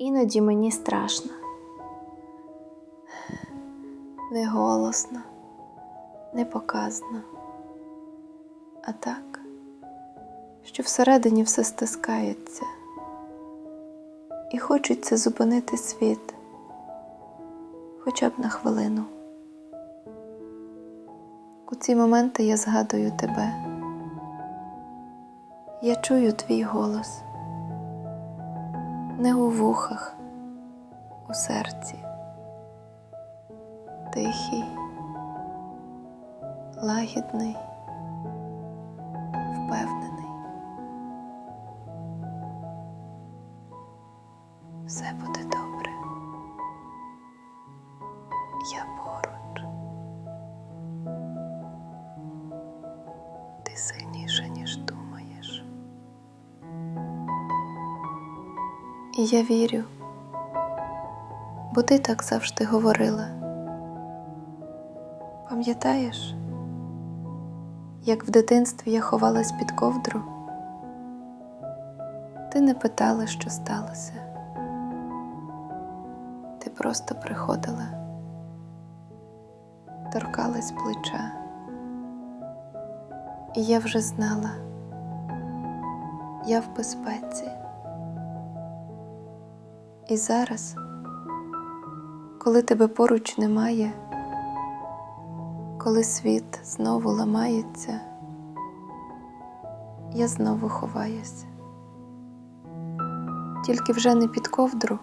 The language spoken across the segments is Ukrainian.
Іноді мені страшно. Не голосно, не показно, а так, що всередині все стискається, і хочеться зупинити світ хоча б на хвилину. У ці моменти я згадую тебе. Я чую твій голос не у вухах, у серці, тихий, лагідний, впевнений. Все буде добре. Я поруч. Ти сильніша, ніж думаєш. Я вірю, бо ти так завжди говорила. Пам'ятаєш, як в дитинстві я ховалась під ковдру? Ти не питала, що сталося. Ти просто приходила, торкалась плеча, і я вже знала, я в безпеці. І зараз, коли тебе поруч немає, коли світ знову ламається, я знову ховаюся. Тільки вже не під ковдру,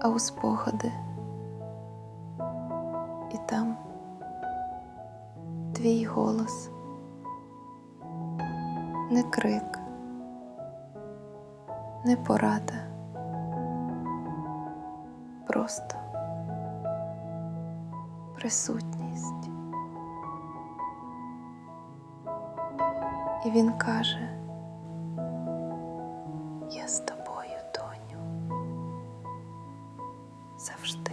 а у спогади. І там твій голос, не крик, не порада просто присутність. І він каже, я з тобою, доню, завжди.